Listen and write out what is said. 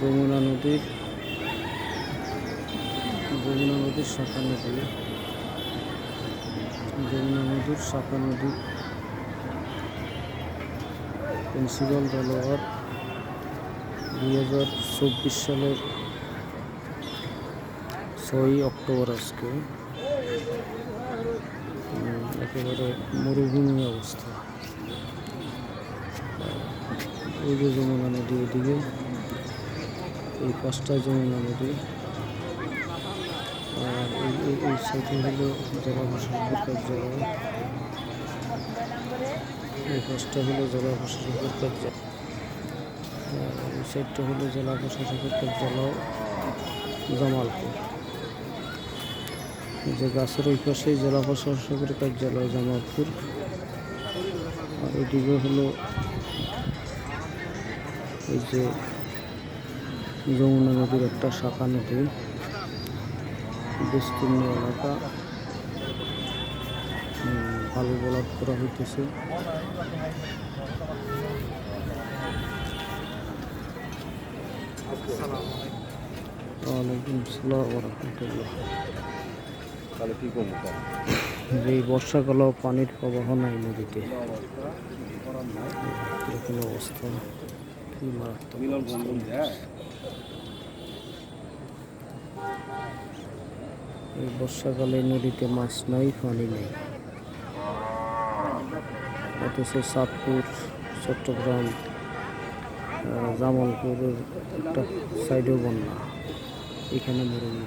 যমুনা নদীর যমুনা নদীর শাখা নদী যমুনা নদীর শাখা নদী প্রিন্সিপাল জলওয়ার দুই হাজার চব্বিশ সালের ছয়ই অক্টোবর আজকে। একেবারে মরুভূমি অবস্থা। ওই যে যমুনা নদী এদিকে। এই পাঁচটা যমুনা নদী আর এই সাইডে হলো জেলা কার্যালয় এই পাঁচটা হলো জেলা প্রশাসকের কার্যালয় এই সাইডটা হলো জেলা প্রশাসকের কার্যালয় জামালপুর। যে গাছের ওই পাশেই জেলা প্রশাসকের কার্যালয় জামালপুর। আর এদিকে হলো এই যে যমুনা নদীর একটা শাখা নদী। বিস্তীর্ণ এলাকা। উম, বালু করা হইতেছে। ওয়ালাইকুম আসসালাম রহমতুল্লাহ এই বর্ষাকালেও পানির প্রবাহ নাই নদীতে। এরকম অবস্থা। এই বর্ষাকালে নদীতে মাছ নাই পানি নেই। অথচ চাঁদপুর চট্টগ্রাম আহ, জামালপুরের একটা সাইডেও বন্যা। এখানে মরুভূমি